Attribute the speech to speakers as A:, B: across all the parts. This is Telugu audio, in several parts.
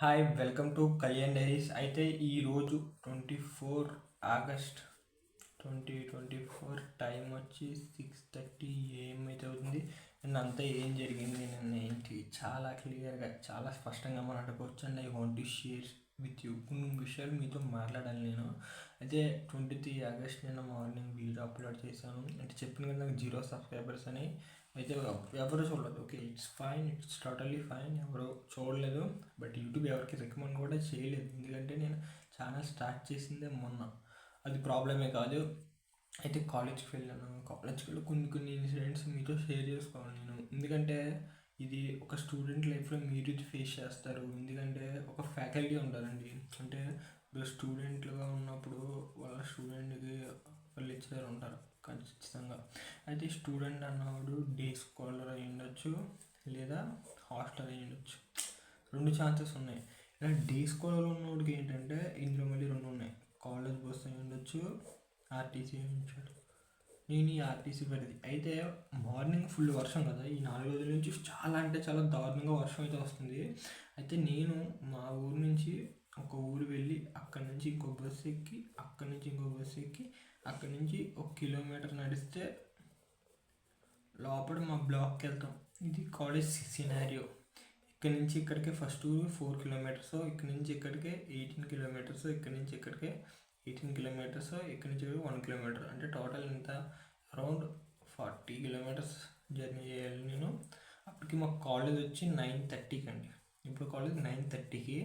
A: Hi welcome to Kalyan diaries అయితే ఈరోజు twenty four August twenty twenty four time వచ్చి సిక్స్ థర్టీ ఏఎం అయితే అవుతుంది. అండ్ అంతా ఏం జరిగింది? నిన్న ఏంటి? చాలా క్లియర్గా చాలా స్పష్టంగా మాట్లాడుకోవచ్చు and I want to share with you కొన్ని విషయాలు మీతో మాట్లాడాలి నేను. అయితే ట్వంటీ త్రీ ఆగస్ట్ నేను మార్నింగ్ వీడియో అప్లోడ్ చేశాను. అంటే చెప్పిన కదా నాకు జీరో సబ్స్క్రైబర్స్ అని. అయితే ఎవరు చూడలేదు. Okay it's fine it's totally fine ఎవరు చూడలేదు. బట్ యూట్యూబ్ ఎవరికి రికమెండ్ కూడా చేయలేదు. ఎందుకంటే నేను ఛానల్ స్టార్ట్ చేసిందే మొన్న. అది ప్రాబ్లమే కాదు. అయితే కాలేజ్కి వెళ్ళాను. కాలేజ్కి వెళ్ళి కొన్ని కొన్ని ఇన్సిడెంట్స్ మీతో షేర్ చేసుకోవాలి నేను. ఎందుకంటే ఇది ఒక స్టూడెంట్ లైఫ్లో మీరు ఇది ఫేస్ చేస్తారు. ఎందుకంటే ఒక ఫ్యాకల్టీ ఉంటారండి అంటే ఇప్పుడు స్టూడెంట్లుగా ఉన్నప్పుడు వాళ్ళ స్టూడెంట్కి ఒక లెక్చరర్ ఉంటారు ఖచ్చితంగా. అయితే స్టూడెంట్ అన్నవాడు డే స్కాలర్ అయి ఉండొచ్చు లేదా హాస్టల్ అయి ఉండొచ్చు. రెండు ఛాన్సెస్ ఉన్నాయి. ఇలా డే స్కాలర్ ఉన్నవాడికి ఏంటంటే ఇందులో మళ్ళీ రెండు ఉన్నాయి. కాలేజ్ బస్ అయి ఉండొచ్చు ఆర్టీసీ అయి నేను ఈ ఆర్టీసీ పరిధి. అయితే మార్నింగ్ ఫుల్ వర్షం కదా ఈ నాలుగు రోజుల నుంచి చాలా అంటే చాలా దారుణంగా వర్షం అయితే వస్తుంది. అయితే నేను మా ఊరు నుంచి ఒక ఊరు వెళ్ళి అక్కడి నుంచి ఇంకో బస్సు ఎక్కి అక్కడి నుంచి ఇంకో బస్సు ఎక్కి అక్కడి నుంచి ఒక కిలోమీటర్ నడిస్తే లోపల మా బ్లాక్కి వెళ్తాం ఇది కాలేజ్ సినారియో ఇక్కడ నుంచి ఇక్కడికే ఫస్ట్ ఊరు ఫోర్ కిలోమీటర్స్ ఇక్కడ నుంచి ఇక్కడికే ఎయిటీన్ కిలోమీటర్స్ ఇక్కడ నుంచి ఇక్కడికే ఎయిటీన్ కిలోమీటర్స్ ఇక్కడి నుంచి వన్ కిలోమీటర్ అంటే టోటల్ ఇంత అరౌండ్ ఫార్టీ కిలోమీటర్స్ జర్నీ చేయాలి నేను. అప్పటికి మా కాలేజ్ వచ్చి నైన్ థర్టీకి అండి ఇప్పుడు కాలేజ్ నైన్ థర్టీకి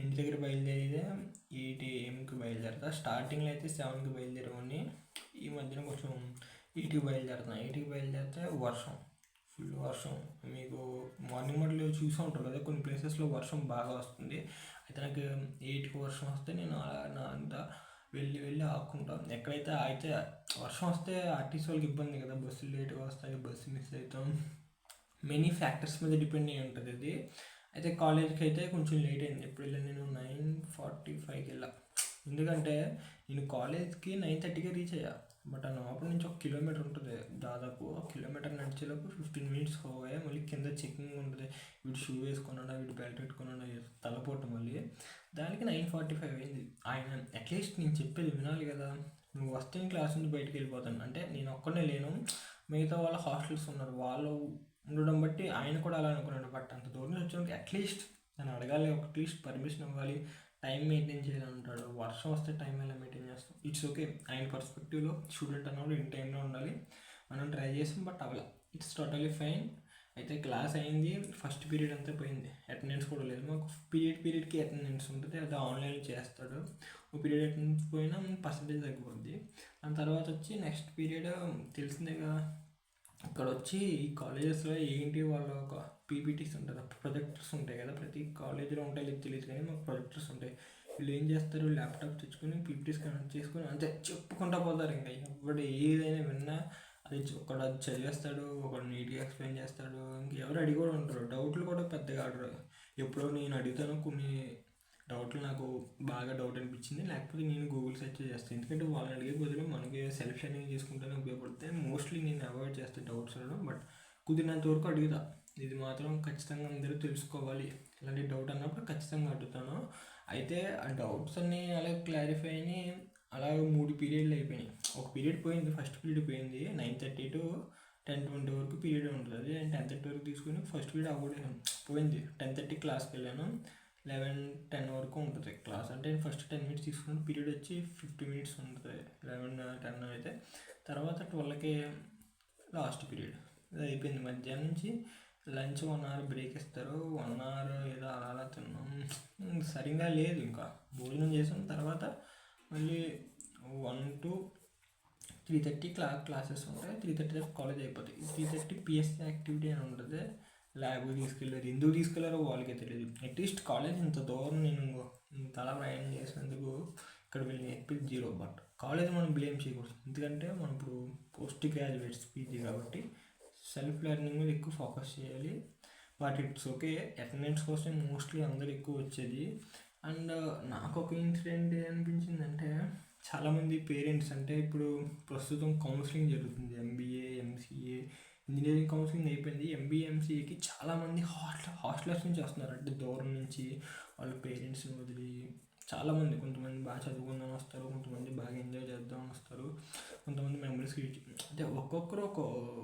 A: ఇంటి దగ్గర బయలుదేరితే ఎయిట్ ఏఎంకి బయలుదేరుతా. స్టార్టింగ్లో అయితే సెవెన్కి బయలుదేరేవాడిని ఈ మధ్యన కొంచెం ఎయిట్కి బయలుదేరుతాను ఎయిట్కి బయలుదేరితే వర్షం. ఫుల్ వర్షం. మీకు మార్నింగ్ మట్లో చూసే ఉంటారు కదా కొన్ని ప్లేసెస్లో వర్షం బాగా వస్తుంది. అయితే నాకు ఎయిట్కి వర్షం వస్తే నేను అలా నా అంతా వెళ్ళి వెళ్ళి ఆపుకుంటాం. ఎక్కడైతే అయితే వర్షం వస్తే ఆర్టీసీ వాళ్ళకి ఇబ్బంది కదా. బస్సులు లేట్గా వస్తాయి బస్సు మిస్ అవుతాం. మెనీ ఫ్యాక్టర్స్ మీద డిపెండ్ అయి ఉంటుంది అది. అయితే కాలేజ్కి అయితే కొంచెం లేట్ అయింది. ఎప్పుడు వెళ్ళాను నేను? నైన్ ఫార్టీ ఫైవ్కి వెళ్ళా. ఎందుకంటే నేను కాలేజ్కి నైన్ థర్టీకి రీచ్ అయ్యా. బట్ ఆ లోపల నుంచి ఒక కిలోమీటర్ ఉంటుంది. దాదాపు ఒక కిలోమీటర్ నడిచేలోపు ఫిఫ్టీన్ మినిట్స్ పోగా మళ్ళీ కింద చెకింగ్ ఉంటుంది. వీడు షూ వేసుకున్నాడా వీడు బెల్ట్ పెట్టుకున్నాడా తలపోటు మళ్ళీ. దానికి నైన్ ఫార్టీ ఫైవ్ అయింది. ఆయన అట్లీస్ట్ నేను చెప్పేది వినాలి కదా. నువ్వు వస్తే క్లాస్ నుంచి బయటకు వెళ్ళిపోతాను. అంటే నేను ఒక్కనే లేను. మిగతా వాళ్ళ హాస్టల్స్ ఉన్నారు. వాళ్ళు ఉండడం బట్టి ఆయన కూడా అలా అనుకున్నాడు. బట్ అంత దూరం నుంచి అట్లీస్ట్ నేను అడగాలి. ఒక అట్లీస్ట్ పర్మిషన్ ఇవ్వాలి. టైం మెయింటైన్ చేయాలి ఉంటాడు. వర్షం వస్తే టైం ఎలా మెయింటైన్ చేస్తాం? It's okay. ఆయన పర్స్పెక్టివ్లో స్టూడెంట్ అన్నప్పుడు ఇన్ టైంలో ఉండాలి. మనం ట్రై చేసాం బట్ అవ్వలే. ఇట్స్ టోటలీ ఫైన్ అయితే క్లాస్ అయింది. ఫస్ట్ పీరియడ్ అంతా పోయింది. అటెండెన్స్ కూడా లేదు. మాకు పీరియడ్ పీరియడ్కి అటెండెన్స్ ఉంటుంది. అది ఆన్లైన్ చేస్తాడు. ఓ పీరియడ్ అటెండెన్స్ పోయినా పర్సంటేజ్ తగ్గిపోద్ది. దాని తర్వాత వచ్చి నెక్స్ట్ పీరియడ్ తెలిసిందే కదా. ఇక్కడ వచ్చి ఈ కాలేజెస్లో ఏంటి వాళ్ళ ఒక పీపీటీస్ ఉంటుంది ప్రొజెక్టర్స్ ఉంటాయి కదా ప్రతి కాలేజీలో ఉంటాయి లేదు తెలియదు కానీ మాకు ప్రొజెక్టర్స్ ఉంటాయి. వీళ్ళు ఏం చేస్తారు ల్యాప్టాప్ తెచ్చుకొని పీపీటీస్ కనెక్ట్ చేసుకొని అంతే చెప్పుకుంటా పోతారు ఇంకా. ఎవడు ఏదైనా విన్నా అది ఒకడు అది చదివేస్తాడు ఒకడు నీట్గా ఎక్స్ప్లెయిన్ చేస్తాడు ఇంకెవరు అడిగి కూడా ఉంటారు డౌట్లు కూడా పెద్దగా ఆడరు. ఎప్పుడో నేను అడుగుతాను కొన్ని డౌట్లు నాకు బాగా డౌట్ అనిపించింది. లేకపోతే నేను గూగుల్ సెర్చ్ చేస్తాను ఎందుకంటే వాళ్ళని అడిగే బదులు మనకి సెల్ఫ్ షైనింగ్ చేసుకుంటేనే ఉపయోగపడతాయి మోస్ట్లీ నేను అవాయిడ్ చేస్తాను డౌట్స్ అడగడం బట్ కుదిరినంత వరకు అడుగుతా. ఇది మాత్రం ఖచ్చితంగా అందరూ తెలుసుకోవాలి. ఇలాంటి డౌట్ అన్నప్పుడు ఖచ్చితంగా అడుగుతాను. అయితే ఆ డౌట్స్ అన్నీ అలా క్లారిఫై అయినాయి. అలా మూడు పీరియడ్లు అయిపోయినాయి. ఒక పీరియడ్ పోయింది. ఫస్ట్ పీరియడ్ పోయింది. Nine thirty to ten twenty వరకు పీరియడ్ ఉంటుంది. టెన్ థర్టీ వరకు తీసుకుని ఫస్ట్ పీరియడ్ అవ్వడం పోయింది. టెన్ థర్టీ క్లాస్కి వెళ్ళాను. లెవెన్ టెన్ వరకు ఉంటుంది. క్లాస్ అంటే ఫస్ట్ టెన్ మినిట్స్ తీసుకున్న పీరియడ్ వచ్చి ఫిఫ్టీ మినిట్స్ ఉంటుంది. లెవెన్ టెన్ అయితే. తర్వాత ట్వెల్వ్కి లాస్ట్ పీరియడ్. ఇది అయిపోయింది. మధ్యాహ్నం నుంచి లంచ్ వన్ అవర్ బ్రేక్ ఇస్తారు. వన్ అవర్ ఏదో అలా అలా తిన్నాం సరిగ్గా లేదు ఇంకా. భోజనం చేసిన తర్వాత మళ్ళీ one to three thirty class classes ఉంటాయి. త్రీ థర్టీ కాలేజ్ అయిపోతాయి. త్రీ థర్టీ పిఎస్సీ యాక్టివిటీ అని ఉంటుంది. ల్యాబ్ తీసుకెళ్ళారు. ఎందుకు తీసుకెళ్ళారో వాళ్ళకే తెలియదు అట్లీస్ట్ కాలేజ్ ఇంత దూరం నేను తల ప్రయాణం చేసినందుకు ఇక్కడ వీళ్ళు నేర్పేది జీరో. బట్ కాలేజ్ మనం బ్లేమ్ చేయకూడదు. ఎందుకంటే మనం ఇప్పుడు పోస్ట్ గ్రాడ్యుయేట్స్ పీజీ కాబట్టి సెల్ఫ్ లెర్నింగ్ మీద ఎక్కువ ఫోకస్ చేయాలి. బట్ ఇట్స్ ఓకే అటెండెన్స్ కోసం మోస్ట్లీ అందరు ఎక్కువ వచ్చేది. అండ్ uh, నాకు ఒక ఇన్సిడెంట్ అనిపించిందంటే చాలామంది పేరెంట్స్ అంటే ఇప్పుడు ప్రస్తుతం కౌన్సిలింగ్ జరుగుతుంది. ఎంబీఏ ఎంసీఏ ఇంజనీరింగ్ కౌన్సిలింగ్ అయిపోయింది. ఎంబీఎంసీకి చాలామంది హాస్టల్ హాస్టల్స్ నుంచి వస్తున్నారు. అంటే దూరం నుంచి వాళ్ళ పేరెంట్స్ని వదిలి చాలామంది కొంతమంది బాగా చదువుకుందాం వస్తారు కొంతమంది బాగా ఎంజాయ్ చేద్దాం వస్తారు. కొంతమంది మెమరీస్ అంటే ఒక్కొక్కరు ఒక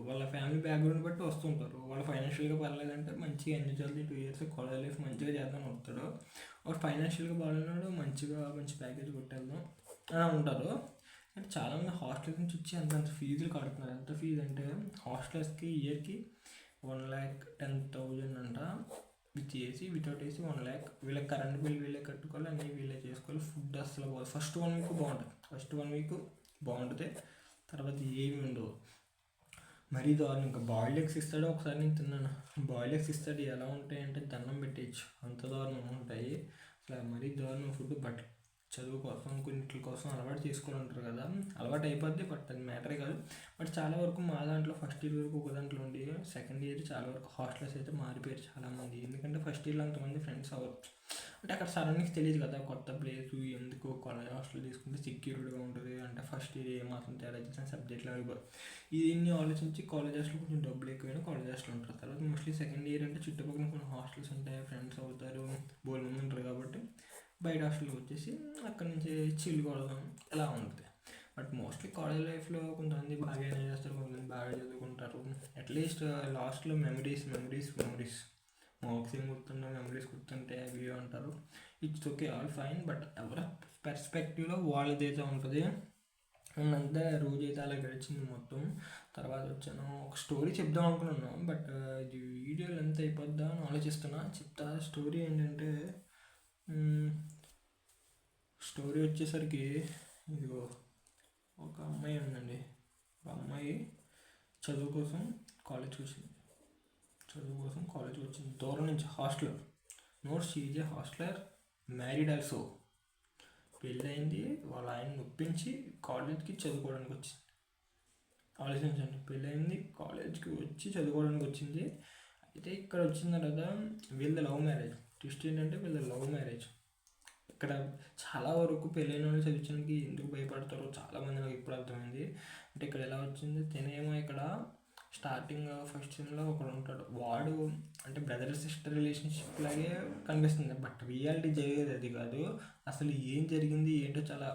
A: వాళ్ళ ఫ్యామిలీ బ్యాక్గ్రౌండ్ బట్టి వస్తుంటారు వాళ్ళు ఫైనాన్షియల్గా పర్లేదంటే మంచిగా ఎంజాయ్ చేయాలి టూ ఇయర్స్ కాలేజ్ లైఫ్ మంచిగా చేద్దాం వస్తాడు. వాళ్ళు ఫైనాన్షియల్గా బాగున్నాడు మంచిగా మంచి ప్యాకేజ్ కొట్టేద్దాం అని ఉంటారు. అంటే చాలామంది హాస్టల్ నుంచి వచ్చి అంత అంత ఫీజులు కడుతున్నారు. ఎంత ఫీజు అంటే హాస్టల్స్కి ఇయర్కి వన్ ల్యాక్ టెన్ థౌజండ్ అంట. With AC without AC one lakh వీళ్ళకి కరెంట్ బిల్ వీళ్ళే కట్టుకోవాలి అన్నీ వీళ్ళే చేసుకోవాలి. ఫుడ్ అసలు ఫస్ట్ వన్ వీక్ బాగుంటుంది. ఫస్ట్ వన్ వీక్ బాగుంటుంది. తర్వాత ఏమి ఉండవు. మరీ దారుణం. ఇంకా బాయిల్డ్ ఎగ్స్ ఇస్తాడు ఒకసారి నేను తిన్నాను. బాయిల్డ్ ఎగ్స్ ఇస్తాడు. ఎలా ఉంటాయి అంటే దండం పెట్టేయచ్చు. అంత దారుణం ఉంటాయి. అసలు మరీ దారుణం ఫుడ్. బట్ చదువు కోసం కొన్నిటి కోసం అలవాటు చేసుకోవాలంటారు కదా. అలవాటు అయిపోద్ది బట్ అది మ్యాటరే కాదు. బట్ చాలా వరకు మా దాంట్లో ఫస్ట్ ఇయర్ వరకు ఒక దాంట్లో ఉండి సెకండ్ ఇయర్ చాలా వరకు హాస్టల్స్ అయితే మారిపోయారు చాలామంది. ఎందుకంటే ఫస్ట్ ఇయర్లో అంతమంది ఫ్రెండ్స్ అవ్వచ్చు అంటే అక్కడ సరౌండింగ్స్ తెలియదు కదా కొత్త ప్లేస్ ఎందుకు కాలేజ్ హాస్టల్ తీసుకుంటే సెక్యూర్డ్గా ఉంటుంది. అంటే ఫస్ట్ ఇయర్ ఏమాత్రం తేడా చేసిన సబ్జెక్ట్లో ఇన్ని ఆలోచించి కాలేజ్ హాస్టల్ కొంచెం డబ్బులు ఎక్కువైనా కాలేజ్ హాస్టల్ ఉంటారు. తర్వాత మోస్ట్లీ సెకండ్ ఇయర్ అంటే చుట్టుపక్కల కొన్ని హాస్టల్స్ ఉంటాయి ఫ్రెండ్స్ అవుతారు బోల్ మంది ఉంటారు కాబట్టి బయట హాస్టల్కి వచ్చేసి అక్కడ నుంచి చిల్ కొడదాం. ఇలా ఉంటుంది? బట్ మోస్ట్లీ కాలేజ్ లైఫ్లో కొంతమంది బాగా ఎంజాయ్ చేస్తారు కొంతమంది బాగా చదువుకుంటారు. అట్లీస్ట్ లాస్ట్లో మెమరీస్ మెమరీస్ మెమరీస్ మార్క్స్ ఏం గుర్తుండో మెమరీస్ గుర్తుంటే అవి అంటారు. It's okay all fine but ఎవరి వాళ్ళది వాళ్ళదైతే ఉంటుంది? అంతా రోజు అయితే అలా గడిచింది మొత్తం. తర్వాత వచ్చాను ఒక స్టోరీ చెప్దాం అనుకున్నాను. బట్ uh, ఇది వీడియోలు ఎంత అయిపోద్దా అని ఆలోచిస్తున్నా. చెప్తా స్టోరీ ఏంటంటే స్టోరీ వచ్చేసరికి ఇదిగో ఒక అమ్మాయి ఉందండి. ఒక అమ్మాయి చదువు కోసం కాలేజ్కి వచ్చింది. చదువు కోసం కాలేజ్కి వచ్చింది. దూరం నుంచి hosteller notes is a hosteller married also. పెళ్ళయింది వాళ్ళ ఆయన నొప్పించి కాలేజ్కి చదువుకోవడానికి వచ్చింది. ఆలోచించండి పెళ్ళయింది కాలేజ్కి వచ్చి చదువుకోవడానికి వచ్చింది. అయితే ఇక్కడ వచ్చిన తర్వాత వీళ్ళ లవ్ మ్యారేజ్. ట్విస్ట్ ఏంటంటే వీళ్ళ లవ్ మ్యారేజ్. ఇక్కడ చాలా వరకు పెళ్ళైన వాళ్ళు చదివించడానికి ఎందుకు భయపడతారో చాలామంది నాకు ఇప్పుడు అర్థమైంది. అంటే ఇక్కడ ఎలా వచ్చింది? తినేమో ఇక్కడ స్టార్టింగ్ ఫస్ట్ సిమ్లో ఒకడు ఉంటాడు. వాడు అంటే బ్రదర్ సిస్టర్ రిలేషన్షిప్ లాగే కనిపిస్తుంది. బట్ రియాలిటీ జరిగేది అది కాదు. అసలు ఏం జరిగింది ఏంటో చాలా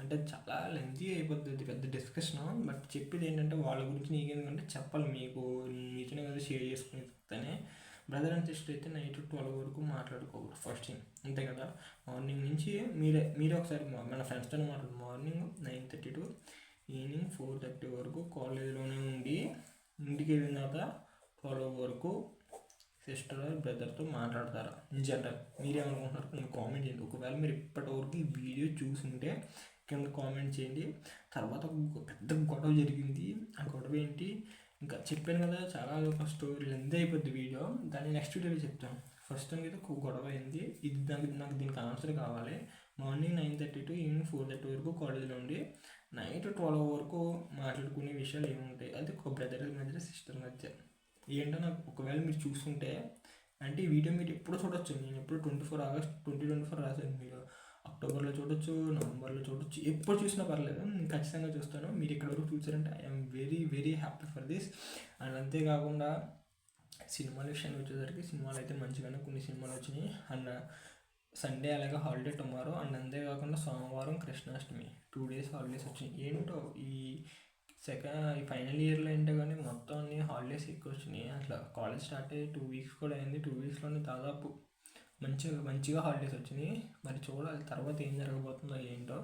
A: అంటే చాలా లెంతీ అయిపోతుంది పెద్ద డిస్కషన్ బట్ చెప్పేది ఏంటంటే వాళ్ళ గురించి నీకేంటంటే చెప్పాలి. మీకు మీతోనే కదా షేర్ చేసుకుని బ్రదర్ అండ్ సిస్టర్ అయితే నైట్ ట్వెల్వ్ వరకు మాట్లాడుకోకూడదు ఫస్ట్ థింగ్ అంతే కదా? మార్నింగ్ నుంచి మీరే మీరే ఒకసారి మన ఫ్రెండ్స్తో మాట్లాడు. Morning nine thirty to evening four thirty వరకు కాలేజీలోనే ఉండి ఇంటికి వెళ్ళిన తర్వాత ట్వెల్వ్ వరకు సిస్టర్ బ్రదర్తో మాట్లాడతారా? నిజంటారు మీరేమనుకుంటున్నారు? కొంచెం కామెంట్ చేయండి. ఒకవేళ మీరు ఇప్పటివరకు ఈ వీడియో చూసుంటే కింద కామెంట్ చేయండి. తర్వాత పెద్ద గొడవ జరిగింది. ఆ గొడవ ఏంటి? ఇంకా చెప్పాను కదా చాలా ఒక స్టోరీ లెంత్ అయిపోద్ది వీడియో దాన్ని నెక్స్ట్ వీడియోలో చెప్తాను. ఫస్ట్ అయితే గొడవ అయింది. ఇది దానికి నాకు దీనికి ఆన్సర్ కావాలి. Morning nine thirty to evening four thirty వరకు కాలేజీలో ఉండి నైట్ ట్వెల్వ్ వరకు మాట్లాడుకునే విషయాలు ఏముంటాయి అది ఒక బ్రదర్ మధ్య సిస్టర్ మధ్య. ఏంటో నాకు ఒకవేళ మీరు చూసుకుంటే అంటే ఈ వీడియో మీరు ఎప్పుడు చూడొచ్చు. నేను ఎప్పుడు twenty four August twenty twenty four రాశాను మీరు అక్టోబర్లో చూడొచ్చు నవంబర్లో చూడొచ్చు. ఎప్పుడు చూసినా పర్లేదు నేను ఖచ్చితంగా చూస్తాను. మీరు ఇక్కడ వరకు చూసారంటే I'm very very happy for this and అంతేకాకుండా సినిమాల విషయానికి వచ్చేసరికి సినిమాలు అయితే మంచిగానే కొన్ని సినిమాలు వచ్చినాయి. అండ్ సండే అలాగే హాలిడే టుమారో అండ్ అంతేకాకుండా సోమవారం కృష్ణాష్టమి టూ డేస్ హాలిడేస్ వచ్చినాయి. ఏంటో ఈ సెకండ్ ఈ ఫైనల్ ఇయర్లో ఏంటో కానీ మొత్తం అన్ని హాలిడేస్ ఎక్కువ వచ్చినాయి. అట్లా కాలేజ్ స్టార్ట్ అయ్యి టూ వీక్స్ కూడా అయింది. టూ వీక్స్లోనే దాదాపు మంచిగా మంచిగా హాలిడేస్ వచ్చినాయి. మరి చూడాలి తర్వాత ఏం జరగబోతుందో ఏంటో.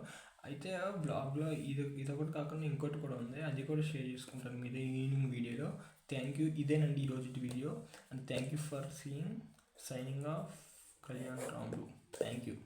A: అయితే బ్లాగ్లో ఇది ఇదొకటి కాకుండా ఇంకోటి కూడా ఉంది. అది కూడా షేర్ చేసుకుంటాను మీదే ఈవినింగ్ వీడియోలో థ్యాంక్ యూ ఇదేనండి ఈరోజు video and thank you for seeing signing off Kalyan Ramulu thank you